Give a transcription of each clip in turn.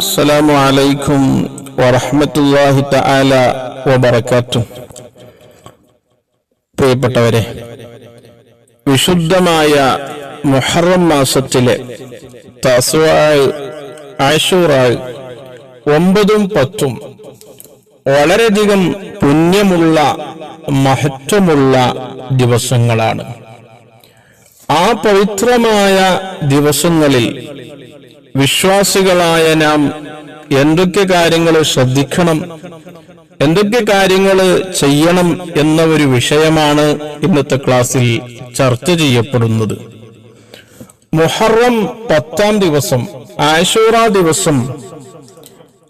അസ്സലാമു അലൈക്കും വറഹമത്തല്ലാഹി തആല വബറകാത്തു പ്രിയപ്പെട്ടവരെ വിശുദ്ധമായ മുഹറം മാസത്തിലെ തസ്വാൾ ഒമ്പതും പത്തും വളരെയധികം പുണ്യമുള്ള മഹത്വമുള്ള ദിവസങ്ങളാണ്. ആ പവിത്രമായ ദിവസങ്ങളിൽ വിശ്വാസികളായ നാം എന്തൊക്കെ കാര്യങ്ങൾ ശ്രദ്ധിക്കണം എന്തൊക്കെ കാര്യങ്ങൾ ചെയ്യണം എന്ന ഒരു വിഷയമാണ് ഇന്നത്തെ ക്ലാസ്സിൽ ചർച്ച ചെയ്യപ്പെടുന്നത്. മുഹറം പത്താം ദിവസം ആശൂറ ദിവസം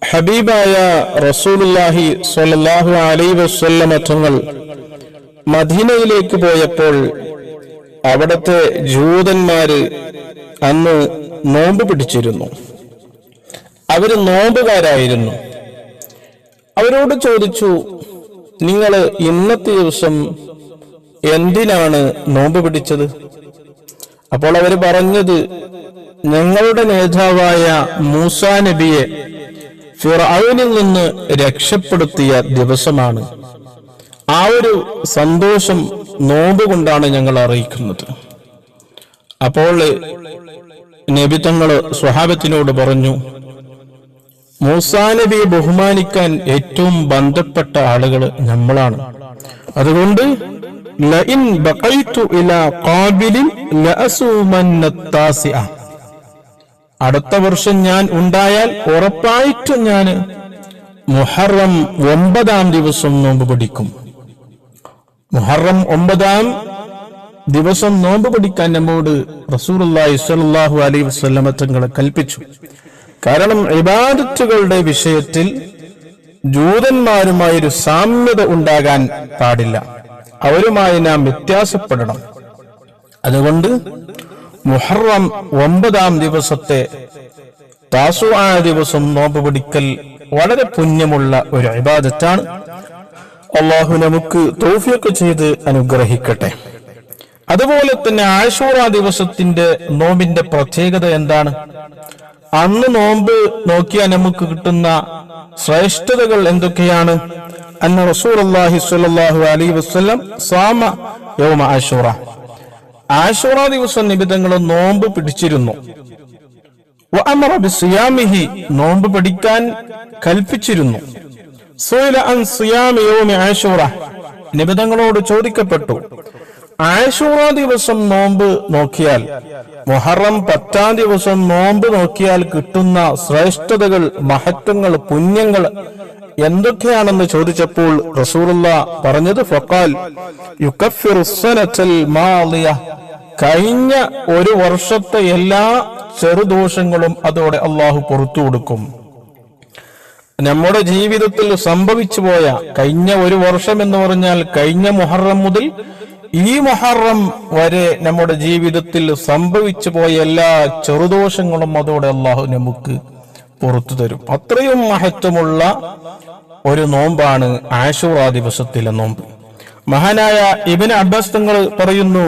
ഹബീബായ റസൂലുല്ലാഹി സ്വല്ലല്ലാഹു അലൈ വസല്ലമ തങ്ങൾ മദീനയിലേക്ക് പോയപ്പോൾ അവിടുത്തെ ജൂതന്മാര് അന്ന് നോമ്പ് പിടിച്ചിരുന്നു. അവർ നോമ്പുകാരായിരുന്നു. അവരോട് ചോദിച്ചു നിങ്ങൾ ഇന്നത്തെ ദിവസം എന്തിനാണ് നോമ്പ് പിടിച്ചത്? അപ്പോൾ അവർ പറഞ്ഞത് ഞങ്ങളുടെ നേതാവായ മൂസാ നബിയെ ഫിറാവിനിൽ നിന്ന് രക്ഷപ്പെടുത്തിയ ദിവസമാണ്. ആ ഒരു സന്തോഷം നോമ്പ് കൊണ്ടാണ് ഞങ്ങൾ അറിയിക്കുന്നത്. അപ്പോൾ നബി തങ്ങൾ സ്വഹാബത്തിനോട് പറഞ്ഞു മൂസാ ബഹുമാനിക്കാൻ ഏറ്റവും ബന്ധപ്പെട്ട ആളുകൾ നമ്മളാണ് അതുകൊണ്ട് അടുത്ത വർഷം ഞാൻ ഉണ്ടായാൽ ഉറപ്പായിട്ടും ഞാൻ മുഹറം ഒമ്പതാം ദിവസം നോമ്പ് പിടിക്കും മുഹറം ഒമ്പതാം ദിവസം നോമ്പ് പിടിക്കാൻ നമ്മോട് റസൂലുള്ളാഹി സ്വല്ലല്ലാഹു അലൈ വസല്ലമ തങ്ങളെ കൽപ്പിച്ചു. കാരണം ഇബാദത്തുകളുടെ വിഷയത്തിൽ ജൂതന്മാരുമായി ഒരു സാമ്യത ഉണ്ടാകാൻ പാടില്ല. അവരുമായി നാം വ്യത്യാസപ്പെടണം. അതുകൊണ്ട് മുഹറം ഒമ്പതാം ദിവസത്തെ താസു ആ ദിവസം നോമ്പ് പിടിക്കൽ വളരെ പുണ്യമുള്ള ഒരു ഇബാദത്താണ്. അള്ളാഹു നമുക്ക് തോഫിയൊക്കെ ചെയ്ത് അനുഗ്രഹിക്കട്ടെ. അതുപോലെ തന്നെ ആഴ്ചൂറ ദിവസത്തിന്റെ നോമ്പിന്റെ പ്രത്യേകത എന്താണ്? അന്ന് നോമ്പ് നോക്കിയാൽ നമുക്ക് കിട്ടുന്ന ശ്രേഷ്ഠതകൾ എന്തൊക്കെയാണ്? അന്ന റസൂർ അള്ളാഹി സ്വല്ലല്ലാഹു അലൈഹി വസല്ലം സാമ യൗമ ആഷൂറ. ആഷൂറ ദിവസം നിബിധങ്ങൾ നോമ്പ് പിടിച്ചിരുന്നു. നോമ്പ് പിടിക്കാൻ കൽപ്പിച്ചിരുന്നു. സുഇല അൻ ആഷൂറ. നിബിധങ്ങളോട് ചോദിക്കപ്പെട്ടു. ആഷൂറ ദിവസം നോമ്പ് നോക്കിയാൽ മുഹറം പത്താം ദിവസം നോമ്പ് നോക്കിയാൽ കിട്ടുന്ന ശ്രേഷ്ഠതകൾ മഹത്വങ്ങൾ പുണ്യങ്ങൾ എന്തൊക്കെയാണെന്ന് ചോദിച്ചപ്പോൾ റസൂറുള്ള പറഞ്ഞത് ഫക്കാൽ കഴിഞ്ഞ ഒരു വർഷത്തെ എല്ലാ ചെറുദോഷങ്ങളും അതോടെ അള്ളാഹു പുറത്തു കൊടുക്കും. നമ്മുടെ ജീവിതത്തിൽ സംഭവിച്ചു പോയ കഴിഞ്ഞ ഒരു വർഷം എന്ന് പറഞ്ഞാൽ കഴിഞ്ഞ മുഹറം മുതൽ ഈ മുഹറം വരെ നമ്മുടെ ജീവിതത്തിൽ സംഭവിച്ചു പോയ എല്ലാ ചെറുദോഷങ്ങളും അതോടെ അള്ളാഹു നമുക്ക് പുറത്തു തരും. അത്രയും മഹത്വമുള്ള ഒരു നോമ്പാണ് ആശുറാ ദിവസത്തിലെ നോമ്പ്. മഹാനായ ഇബിന് അബ്ബാസ് തങ്ങൾ പറയുന്നു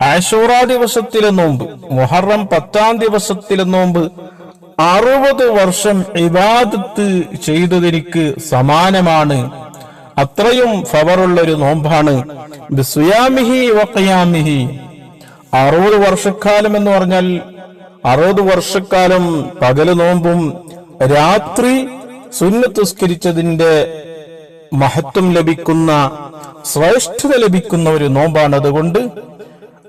ആഷൂറ ദിവസത്തിലെ നോമ്പ് മുഹറം പത്താം ദിവസത്തിലെ നോമ്പ് അറുപത് വർഷം ഇബാദത്ത് ചെയ്തതിനിക്ക് സമാനമാണ്. അത്രയും ഫവറുള്ള ഒരു നോമ്പാണ് അറുപത് വർഷക്കാലം എന്ന് പറഞ്ഞാൽ അറുപത് വർഷക്കാലം പകൽ നോമ്പും രാത്രി സുന്നത്തുസ്കരിച്ചതിന്റെ മഹത്വം ലഭിക്കുന്ന ശ്രേഷ്ഠത ലഭിക്കുന്ന ഒരു നോമ്പാണ്. അതുകൊണ്ട്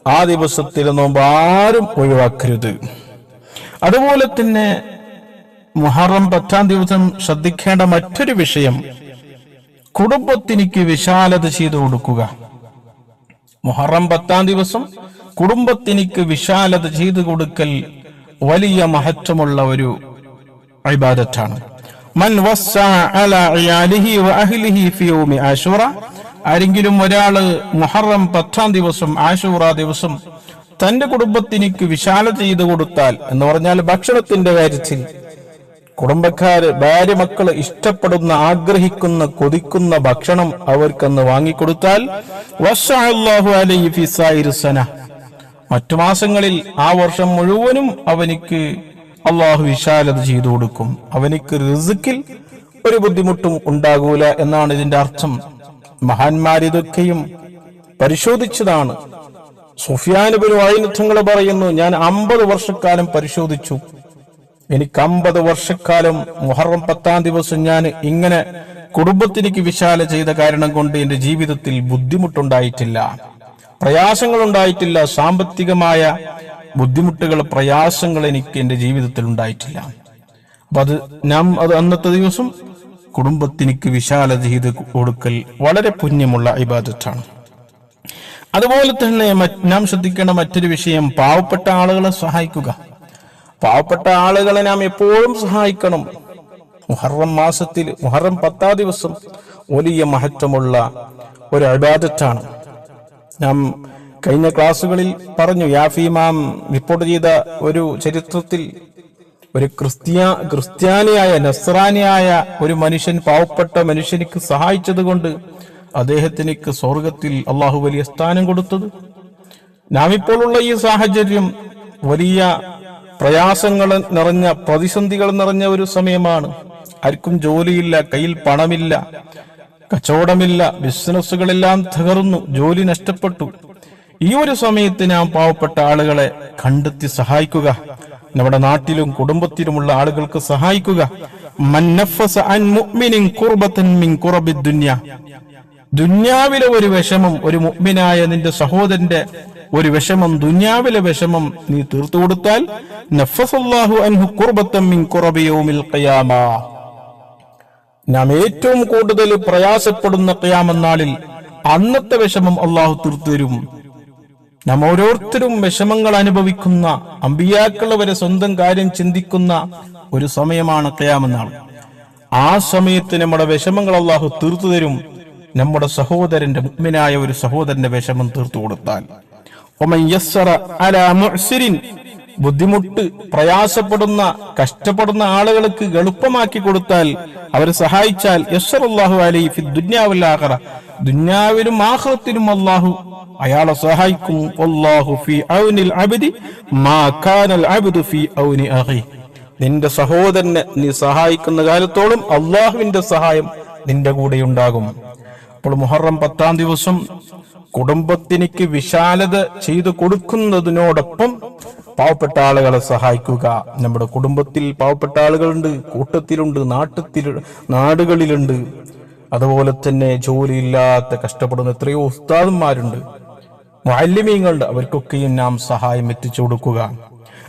ആ ദിവസത്തിലെ നോമ്പ് ആരും ഒഴിവാക്കരുത്. അതുപോലെ തന്നെ മുഹറം പത്താം ദിവസം ശ്രദ്ധിക്കേണ്ട മറ്റൊരു വിഷയം കുടുംബത്തിനിക്ക് വിശാലത ചെയ്തു കൊടുക്കുക. മുഹറം പത്താം ദിവസം കുടുംബത്തിനിക്ക് വിശാലത ചെയ്തു കൊടുക്കൽ വലിയ മഹത്വമുള്ള ഒരു ഇബാദത്താണ്. മൻ വസ്സഅ അലാ ഇയാലിഹി ആശൂറ ആരെങ്കിലും ഒരാൾ മുഹറം പത്താം ദിവസം ആശൂറ ദിവസം തന്റെ കുടുംബത്തിനിക്ക് വിശാല ചെയ്തു കൊടുത്താൽ എന്ന് പറഞ്ഞാൽ ഭക്ഷണത്തിന്റെ കാര്യത്തിൽ കുടുംബക്കാര് ഭാര്യ മക്കൾ ഇഷ്ടപ്പെടുന്ന ആഗ്രഹിക്കുന്ന കൊതിക്കുന്ന ഭക്ഷണം അവർക്കന്ന് വാങ്ങിക്കൊടുത്താൽ മറ്റു മാസങ്ങളിൽ ആ വർഷം മുഴുവനും അവനിക്ക് അള്ളാഹു വിശാലത ചെയ്തു കൊടുക്കും. അവനിക്ക് റിസുക്കിൽ ഒരു ബുദ്ധിമുട്ടും ഉണ്ടാകൂല എന്നാണ് ഇതിന്റെ അർത്ഥം. മഹാന്മാരിതൊക്കെയും പരിശോധിച്ചതാണ്. സുഫിയാനുബിന് വൈനത്വങ്ങൾ പറയുന്നു ഞാൻ അമ്പത് വർഷക്കാലം പരിശോധിച്ചു. എനിക്ക് അമ്പത് വർഷക്കാലം മുഹറം പത്താം ദിവസം ഞാൻ ഇങ്ങനെ കുടുംബത്തിനിക്ക് വിശാല ചെയ്ത കാരണം കൊണ്ട് എന്റെ ജീവിതത്തിൽ ബുദ്ധിമുട്ടുണ്ടായിട്ടില്ല. പ്രയാസങ്ങൾ ഉണ്ടായിട്ടില്ല സാമ്പത്തികമായ ബുദ്ധിമുട്ടുകൾ പ്രയാസങ്ങൾ എനിക്ക് എന്റെ ജീവിതത്തിൽ ഉണ്ടായിട്ടില്ല. അപ്പൊ അത് നാം അത് അന്നത്തെ ദിവസം കുടുംബത്തിനിക്ക് വിശാലത ചെയ്ത് കൊടുക്കൽ വളരെ പുണ്യമുള്ള ഇബാദത്താണ്. അതുപോലെ തന്നെ നാം ശ്രദ്ധിക്കേണ്ട മറ്റൊരു വിഷയം പാവപ്പെട്ട ആളുകളെ സഹായിക്കുക. പാവപ്പെട്ട ആളുകളെ നാം എപ്പോഴും സഹായിക്കണം. മുഹറം മാസത്തിൽ മുഹറം പത്താം ദിവസം വലിയ മഹത്വമുള്ള ഒരു അബാദത്താണ് നാം കഴിഞ്ഞ ക്ലാസ്സുകളിൽ പറഞ്ഞു യാഫിമാം റിപ്പോർട്ട് ചെയ്ത ഒരു ചരിത്രത്തിൽ ഒരു ക്രിസ്ത്യ ക്രിസ്ത്യാനിയായ നസ്രാനിയായ ഒരു മനുഷ്യൻ പാവപ്പെട്ട മനുഷ്യനിക്ക് സഹായിച്ചത് കൊണ്ട് അദ്ദേഹത്തിന് സ്വർഗത്തിൽ അള്ളാഹു വലിയ സ്ഥാനം കൊടുത്തത്. നാം ഇപ്പോഴുള്ള ഈ സാഹചര്യം വലിയ പ്രയാസങ്ങൾ നിറഞ്ഞ പ്രതിസന്ധികൾ നിറഞ്ഞ ഒരു സമയമാണ്. ആർക്കും ജോലിയില്ല കയ്യിൽ പണമില്ല കച്ചവടമില്ല ബിസിനസ്സുകളെല്ലാം തകർന്നു ജോലി നഷ്ടപ്പെട്ടു. ഈ ഒരു സമയത്ത് നാം പാവപ്പെട്ട ആളുകളെ കണ്ടെത്തി സഹായിക്കുക നമ്മുടെ നാട്ടിലും കുടുംബത്തിലുമുള്ള ആളുകൾക്ക് സഹായിക്കുക. ദുന്യാവിലെ ഒരു വിഷമം ഒരു മുഗ്മിനായ നിന്റെ സഹോദരന്റെ ഒരു വിഷമം ദുന്യാവിലെ വിഷമം നീ തീർത്തു കൊടുത്താൽ നാം ഏറ്റവും കൂടുതൽ പ്രയാസപ്പെടുന്ന ഖിയാമനാളിൽ അന്നത്തെ വിഷമം അള്ളാഹു തീർത്തു തരും. നാം ഓരോരുത്തരും വിഷമങ്ങൾ അനുഭവിക്കുന്ന അമ്പിയാക്കൾ വരെ സ്വന്തം കാര്യം ചിന്തിക്കുന്ന ഒരു സമയമാണ് ക്യാമെന്നാണ് ആ സമയത്ത് നമ്മുടെ വിഷമങ്ങൾ അള്ളാഹു തീർത്തു തരും. നമ്മുടെ സഹോദരന്റെ മുഗ്മിനായ ഒരു സഹോദരന്റെ വിഷമം തീർത്തു കൊടുത്താൽ. ബുദ്ധിമുട്ട് പ്രയാസപ്പെടുന്ന കഷ്ടപ്പെടുന്ന ആളുകൾക്ക് എളുപ്പമാക്കി കൊടുത്താൽ അവരെ സഹായിച്ചാൽ യസ്സറല്ലാഹു അലൈ ഫി ദുന്യാവുല്ലാഹറ ദുന്യാവിലും ആഖിറത്തിലും അള്ളാഹു അയാളെ സഹായിക്കും. അല്ലാഹു ഫി ഔനിൽ അബ്ദി മാ കാനൽ അബ്ദു ഫി ഔനി അഖി. നിന്റെ സഹോദരനെ നീ സഹായിക്കുന്ന കാലത്തോളം അള്ളാഹുവിന്റെ സഹായം നിന്റെ കൂടെ ഉണ്ടാകും അപ്പോൾ മുഹറം പത്താം ദിവസം കുടുംബത്തിനിക്ക് വിശാലത ചെയ്തു കൊടുക്കുന്നതിനോടൊപ്പം പാവപ്പെട്ട ആളുകളെ സഹായിക്കുക. നമ്മുടെ കുടുംബത്തിൽ പാവപ്പെട്ട ആളുകളുണ്ട് കൂട്ടത്തിലുണ്ട് നാട്ടത്തിൽ നാടുകളിലുണ്ട്. അതുപോലെ തന്നെ ജോലിയില്ലാത്ത കഷ്ടപ്പെടുന്ന എത്രയോ ഉസ്താദന്മാരുണ്ട് മാലിന്യങ്ങളുണ്ട് അവർക്കൊക്കെയും നാം സഹായം എത്തിച്ചു കൊടുക്കുക.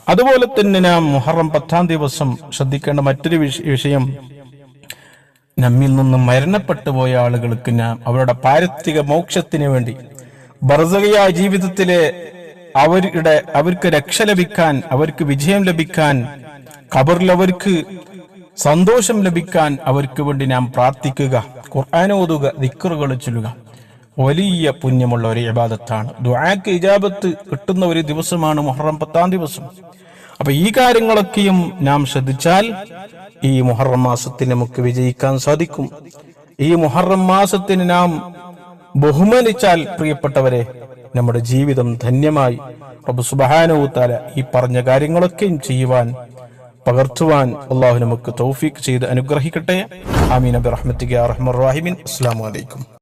അതുപോലെ തന്നെ നാം മുഹറം പത്താം ദിവസം ശ്രദ്ധിക്കേണ്ട മറ്റൊരു വിഷയം നമ്മിൽ നിന്ന് മരണപ്പെട്ടു പോയ ആളുകൾക്ക് നാം അവരുടെ പാരത്രിക മോക്ഷത്തിന് വേണ്ടി ബർസകയായ ജീവിതത്തിലെ അവരുടെ അവർക്ക് രക്ഷ ലഭിക്കാൻ അവർക്ക് വിജയം ലഭിക്കാൻ ഖബറിൽ അവർക്ക് സന്തോഷം ലഭിക്കാൻ അവർക്ക് വേണ്ടി നാം പ്രാർത്ഥിക്കുക. ഖുർആൻ ഓതുക ദിക്കറുകൾ ചൊല്ലുക. വലിയ പുണ്യമുള്ള ഒരു ഇബാദത്താണ്. ദുആക്ക് ഇജാബത്ത് കിട്ടുന്ന ഒരു ദിവസമാണ് മുഹറം പത്താം ദിവസം. അപ്പൊ ഈ കാര്യങ്ങളൊക്കെയും നാം ശ്രദ്ധിച്ചാൽ ഈ മുഹറം മാസത്തിൽ നമുക്ക് വിജയിക്കാൻ സാധിക്കും. ഈ മുഹറം മാസത്തിന് നാം ബഹുമാനിച്ചാൽ പ്രിയപ്പെട്ടവരെ നമ്മുടെ ജീവിതം ധന്യമായി. റബ്ബ് സുബ്ഹാനഹു തആല ഈ പറഞ്ഞ കാര്യങ്ങളൊക്കെയും ചെയ്യുവാൻ പകർത്തുവാൻ അള്ളാഹു നമുക്ക് തൗഫീഖ് ചെയ്ത് അനുഗ്രഹിക്കട്ടെ. ആമീൻ. അബി റഹ്മത്തിക റഹ്മർ റാഹിമിൻ. അസ്സലാമു അലൈക്കും.